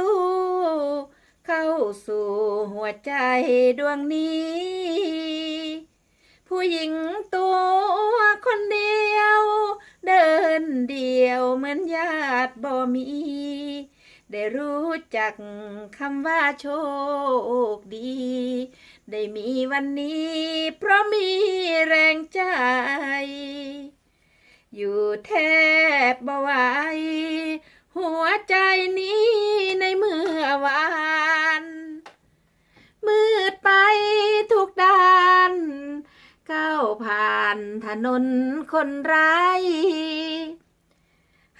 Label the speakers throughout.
Speaker 1: สู้ เข้าสู่หัวใจดวงนี้ ผู้หญิงตัวคนเดียว เดินเดียวเหมือนญาติบ่มี ได้รู้จักคำว่าโชคดี ได้มีวันนี้ เพราะมีแรงใจอยู่แทบบ่ไหวหัวใจนี้ วานมืดไปทุกด้าน ก้าวผ่านถนนคนร้าย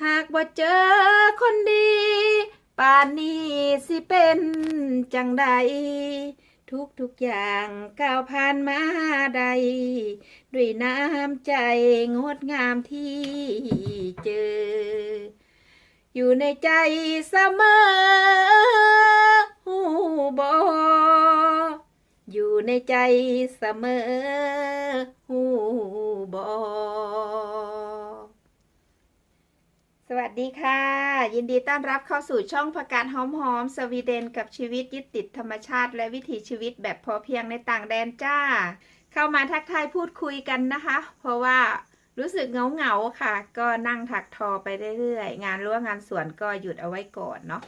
Speaker 1: หากบ่เจอคนดี ป่านนี้สิเป็นจังใด ทุกทุกอย่างก้าวผ่านมาใด ด้วยน้ำใจงดงามที่ อยู่ในใจเสมอหูบออยู่ในใจเสมอหูบอสวัสดีค่ะ ยินดีต้อนรับเข้าสู่ช่องประกาศหอมหอมๆสวีเดนกับชีวิตยึดติดธรรมชาติ และวิถีชีวิตแบบพอเพียงในต่างแดนจ้า เข้ามาทักทายพูดคุยกันนะคะ เพราะว่า รู้สึกเหงาเงาๆค่ะ ก็นั่งถักทอไปเรื่อยๆ งานรั้วงานสวนก็หยุดเอาไว้ก่อนเนาะ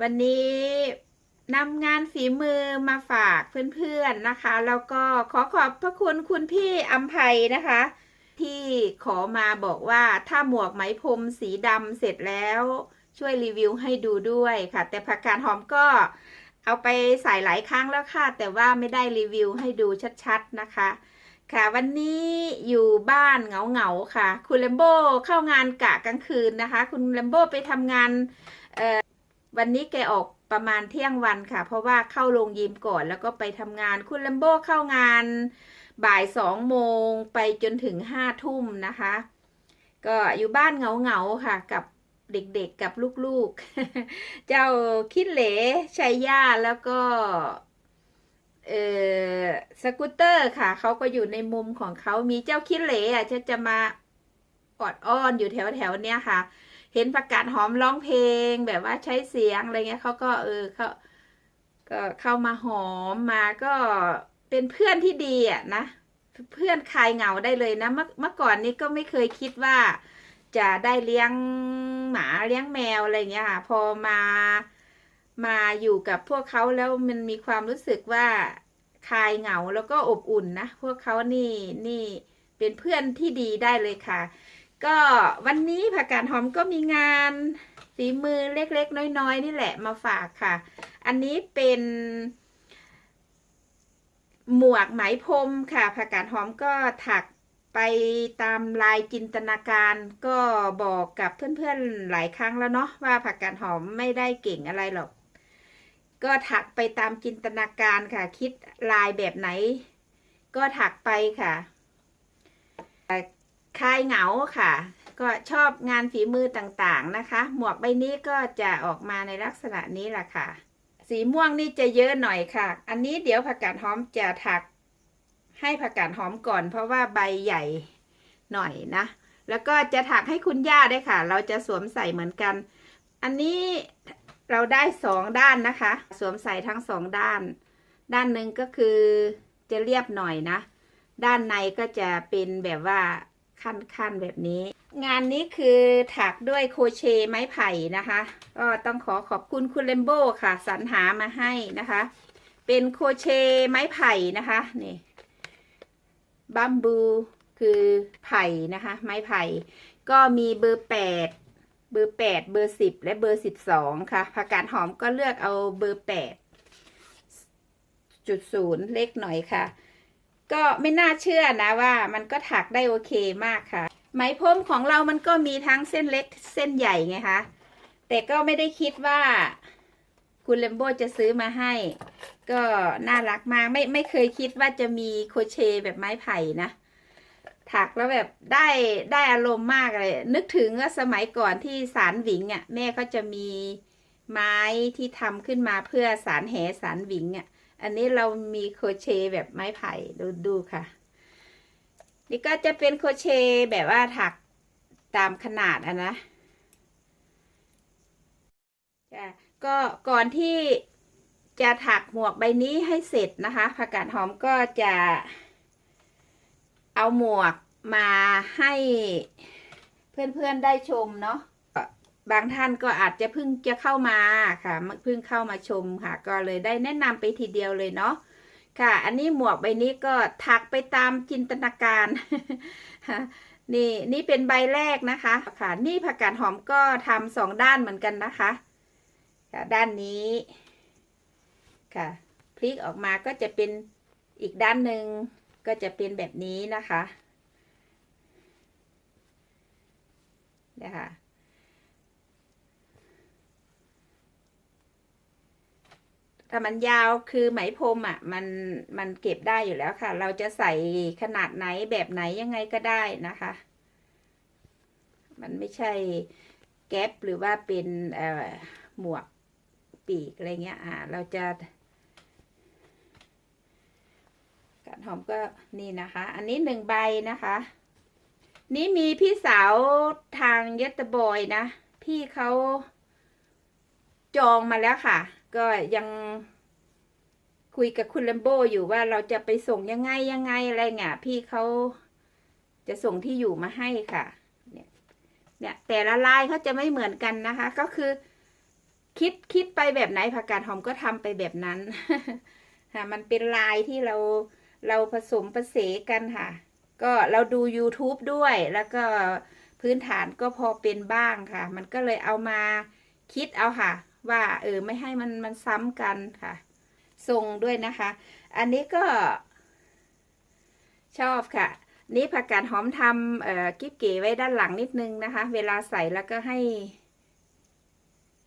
Speaker 1: วันนี้นำงานฝีมือมาฝากเพื่อนๆนะคะ แล้วก็ขอขอบพระคุณคุณพี่อัมภัยนะคะ ที่ขอมาบอกว่าถ้าหมวกไหมพรมสีดำเสร็จแล้วช่วยรีวิวให้ดูด้วยค่ะ แต่ผักกาดหอมก็เอาไปใส่หลายครั้งแล้วค่ะ แต่ว่าไม่ได้รีวิวให้ดูชัดๆนะคะ ค่ะวันนี้อยู่บ้านเหงาๆค่ะ คุณเลมโบเข้างานกะกลางคืนนะคะ คุณเลมโบไปทำงานวันนี้แกออกประมาณเที่ยงวันค่ะ เพราะว่าเข้าโรงยิมก่อนแล้วก็ไปทำงาน คุณเลมโบเข้างานบ่ายสองโมงไปจนถึงห้าทุ่มนะคะ ก็อยู่บ้านเหงาๆค่ะ กับเด็กๆกับลูกๆ เจ้าคิดเหลชัยย่าแล้วก็ เออสกูตเตอร์ค่ะ เขาก็อยู่ในมุมของเขามีเจ้าคิดเหลอะจะจะมาออดอ้อนอยู่แถวแถวเนี้ยค่ะ เห็นประกาศหอมร้องเพลง แบบว่าใช้เสียงอะไรเงี้ยเขาก็เออเขาก็เข้ามาหอมมาก็เป็นเพื่อนที่ดีอะนะ เพื่อนคลายเหงาได้เลยนะ เมื่อเมื่อก่อนนี้ก็ไม่เคยคิดว่า จะได้เลี้ยงหมาเลี้ยงแมวอะไรเงี้ยค่ะ พอมา มาอยู่กับพวกเขาแล้วมันมีความรู้สึกว่าคลายเหงาแล้วก็อบอุ่นนะ พวกเขานี่นี่เป็นเพื่อนที่ดีได้เลยค่ะ ก็วันนี้ผักกาดหอมก็มีงานฝีมือเล็กๆ น้อยๆ นี่แหละมาฝากค่ะ อันนี้เป็น หมวกไหมพรมค่ะผักกาดหอมก็ถักไปตามลายจินตนาการก็บอกกับเพื่อนๆหลายครั้งแล้วเนาะว่าผักกาดหอมไม่ได้เก่งอะไรหรอก ก็ถักไปตามจินตนาการค่ะ คิดลายแบบไหน ก็ถักไปค่ะเอ่อคลายเหงาค่ะ ก็ชอบงานฝีมือต่างๆนะคะ หมวกใบนี้ก็จะออกมาในลักษณะนี้แหละค่ะ สีม่วงนี่จะเยอะหน่อยค่ะ อันนี้เดี๋ยวผักกาดหอมจะถักให้ผักกาดหอมก่อน เพราะว่าใบใหญ่หน่อยนะ แล้วก็จะถักให้คุณย่าได้วยค่ะ เราจะสวมใส่เหมือนกัน อันนี้ เราได้สองด้านนะคะ สวมใส่ทั้งสองด้าน ด้านหนึ่งก็คือจะเรียบหน่อยนะ ด้านในก็จะเป็นแบบว่าขั้นๆแบบนี้ งานนี้คือถักด้วยโคเชไม้ไผ่นะคะ ก็ต้องขอขอบคุณคุณเลมโบค่ะสรรหามาให้นะคะ เป็นโคเชไม้ไผ่นะคะนี่บัมบูคือไผ่นะคะ ไม้ไผ่ก็มีเบอร์แปด เบอร์แปดเบอร์สิบและเบอร์สิบสองค่ะผักกาดหอมก็เลือกเอาเบอร์แปดจุดศูนย์เล็กหน่อยค่ะ ก็ไม่น่าเชื่อนะว่ามันก็ถักได้โอเคมากค่ะ ไหมพรมของเรามันก็มีทั้งเส้นเล็กเส้นใหญ่ไงคะ แต่ก็ไม่ได้คิดว่าคุณเลมโบจะซื้อมาให้ ก็น่ารักมากไม่ไม่เคยคิดว่าจะมีโคเชแบบไม้ไผ่นะ ถักแล้วแบบได้ได้อารมณ์มากเลย นึกถึงว่าสมัยก่อนที่สารหวิงอะ แม่ก็จะมีไม้ที่ทำขึ้นมาเพื่อสารแหสารหวิงอะ อันนี้เรามีโคเชแบบไม้ไผ่ดูดูค่ะ นี่ก็จะเป็นโคเชแบบว่าถักตามขนาดอะนะค่ะก็ก่อนที่จะถักหมวกใบนี้ให้เสร็จนะคะผักกาดหอมก็จะ เอาหมวกมาให้เพื่อนๆได้ชมเนาะบางท่านก็อาจจะเพิ่งจะเข้ามาค่ะเพิ่งเข้ามาชมค่ะ ก็เลยได้แนะนำไปทีเดียวเลยเนาะค่ะ อันนี้หมวกใบนี้ก็ถักไปตามจินตนาการ นี่นี่เป็นใบแรกนะคะค่ะ นี่ผักกาดหอมก็ทำสองด้านเหมือนกันนะคะค่ะด้านนี้ค่ะพลิกออกมาก็จะเป็นอีกด้านหนึ่ง ก็จะเป็นแบบนี้นะคะนะคะถ้ามันยาวคือไหมพรมอะมันมันเก็บได้อยู่แล้วค่ะ เราจะใส่ขนาดไหนแบบไหนยังไงก็ได้นะคะ มันไม่ใช่แก๊ปหรือว่าเป็นเอ่อหมวกปีกอะไรเงี้ยอ่าเราจะ กาดหอมก็นี่นะคะ อันนี้หนึ่งใบนะคะ นี่มีพี่สาวทางเยตบอยนะ พี่เขาจองมาแล้วค่ะ ก็ยังคุยกับคุณลัมโบอยู่ว่าเราจะไปส่งยังไงยังไงอะไรเงี้ยพี่เขาจะส่งที่อยู่มาให้ค่ะ เนี่ย เนี่ยแต่ละลายเขาจะไม่เหมือนกันนะคะ ก็คือ คิดคิดไปแบบไหนผักกาดหอมก็ทำไปแบบนั้นค่ะมันเป็นลายที่เรา เราผสมประเสกันค่ะ ก็เราดู YouTube ด้วยแล้วก็พื้นฐานก็พอเป็นบ้างค่ะ มันก็เลยเอามาคิดเอาค่ะ ว่าเออไม่ให้มันมันซ้ำกันค่ะ ทรงด้วยนะคะ อันนี้ก็ชอบค่ะ นี่ผักกาดหอมทำเอ่อกิ๊บเก๋ไว้ด้านหลังนิดนึงนะคะ เวลาใส่แล้วก็ให้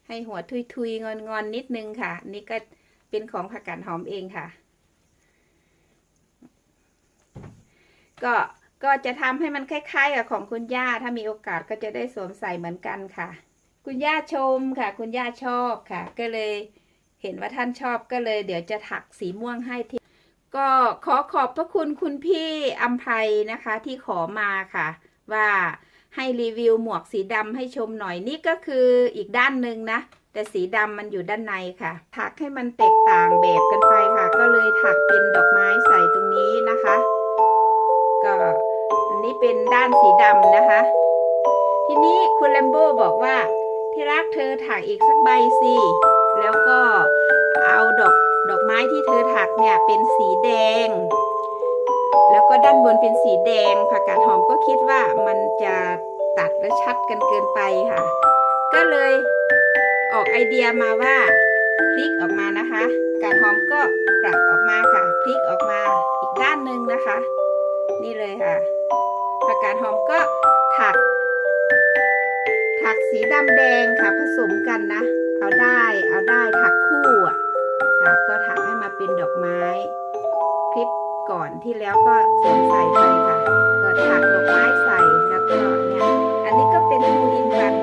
Speaker 1: ให้หัวทุยทุยงอนงอนนิดนึงค่ะ นี่ก็เป็นของผักกาดหอมเองค่ะ ก็ก็จะทำให้มันคล้ายๆกับของคุณย่า ถ้ามีโอกาสก็จะได้สวมใส่เหมือนกันค่ะ คุณย่าชมค่ะ คุณย่าชอบค่ะ ก็เลยเห็นว่าท่านชอบก็เลย เดี๋ยวจะถักสีม่วงให้ทีก็ขอขอบพระคุณคุณพี่อัมไพนะคะที่ขอมาค่ะ ว่าให้รีวิวหมวกสีดำให้ชมหน่อยนี่ก็คืออีกด้านหนึ่งนะ แต่สีดำมันอยู่ด้านในค่ะ ถักให้มันแตกต่างแบบกันไปค่ะ ก็เลยถักเป็นดอกไม้ใส่ตรงนี้นะคะ นี้เป็นด้านสีดำนะคะ ทีนี้คุณแลมโบบอกว่า ที่รักเธอถักอีกสักใบสิแล้วก็เอาดอกดอกไม้ที่เธอถักเนี่ยเป็นสีแดง แล้วก็ด้านบนเป็นสีแดงผักกาดหอมก็คิดว่ามันจะตัดและชัดกันเกินไปค่ะ ก็เลยออกไอเดียมาว่าพลิกออกมานะคะกาดหอมก็กลับออกมาค่ะพลิกออกมาอีกด้านหนึ่งนะคะ นี่เลยค่ะ ผักกาดหอมก็ถัก ถักสีดำแดงค่ะผสมกันนะ เอาได้เอาได้ถักคู่อะค่ะก็ถักให้มาเป็นดอกไม้ คลิปก่อนที่แล้วก็สวมใส่ไปค่ะก็ถักดอกไม้ใส่แล้วก็เนี่ยอันนี้ก็เป็นทูอินฟัน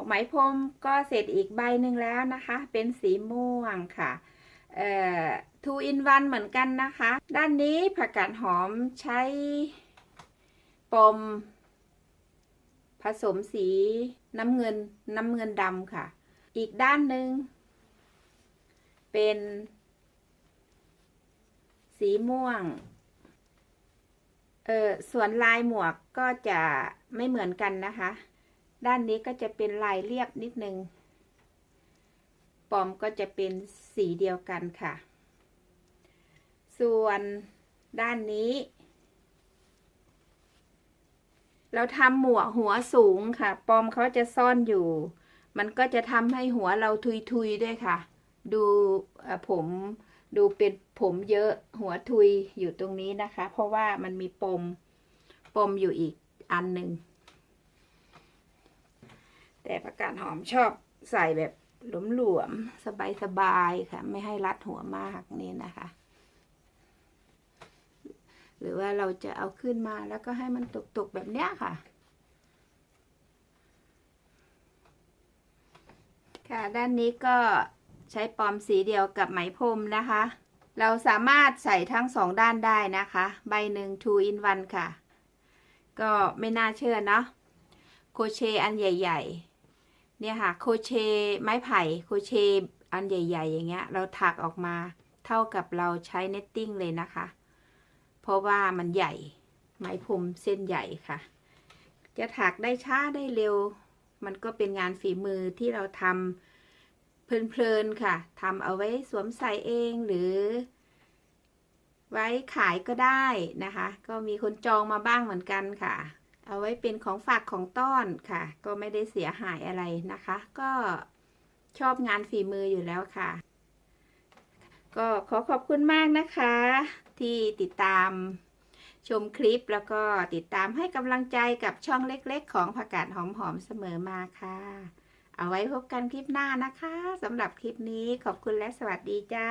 Speaker 1: วกไหมพรมก็เสร็จอีกใบหนึ่งแล้วนะคะ เป็นสีม่วงค่ะเอ่อ two in one เหมือนกันนะคะ ด้านนี้ผักกาดหอมใช้ปม ผสมสีน้ำเงินน้ำเงินดำค่ะ อีกด้านหนึ่งเป็น สีม่วง เออส่วนลายหมวกก็จะไม่เหมือนกันนะคะ ด้านนี้ก็จะเป็นลายเรียบนิดนึง ปอมก็จะเป็นสีเดียวกันค่ะ ส่วนด้านนี้ เราทำหมวกหัวสูงค่ะ ปอมเขาจะซ่อนอยู่ มันก็จะทำให้หัวเราทุยๆด้วยค่ะ ดูผมดูเป็นผมเยอะหัวทุยอยู่ตรงนี้นะคะ เพราะว่ามันมีปม ปมอยู่อีกอันหนึ่ง แต่ประกาศหอมชอบใส่แบบหลวมๆสบายๆค่ะ ไม่ให้รัดหัวมากนี่นะคะ หรือว่าเราจะเอาขึ้นมาแล้วก็ให้มันตกๆแบบเนี้ยค่ะ ค่ะด้านนี้ก็ใช้ปอมสีเดียวกับไหมพรมนะคะ เราสามารถใส่ทั้งสองด้านได้นะคะ ใบหนึ่ง two in one ค่ะ ก็ไม่น่าเชื่อเนาะโคเชอันใหญ่ ๆ เนี่ยค่ะโคเชไม้ไผ่โคเชอันใหญ่ ๆ อย่างเงี้ย เราถักออกมาเท่ากับเราใช้เนตติ้งเลยนะคะ เพราะว่ามันใหญ่ไม้พรมเส้นใหญ่ค่ะ จะถักได้ช้าได้เร็ว มันก็เป็นงานฝีมือที่เราทำเพลินๆค่ะทำเอาไว้สวมใส่เองหรือ ไว้ขายก็ได้นะคะ ก็มีคนจองมาบ้างเหมือนกันค่ะ เอาไว้เป็นของฝากของต้อนค่ะ ก็ไม่ได้เสียหายอะไรนะคะ ก็ชอบงานฝีมืออยู่แล้วค่ะ ก็ขอขอบคุณมากนะคะ ที่ติดตามชมคลิปแล้วก็ติดตามให้กำลังใจกับช่องเล็กๆ ของผักกาดหอมๆเสมอมาค่ะ เอาไว้พบกันคลิปหน้านะคะสำหรับคลิปนี้ขอบคุณและสวัสดีจ้า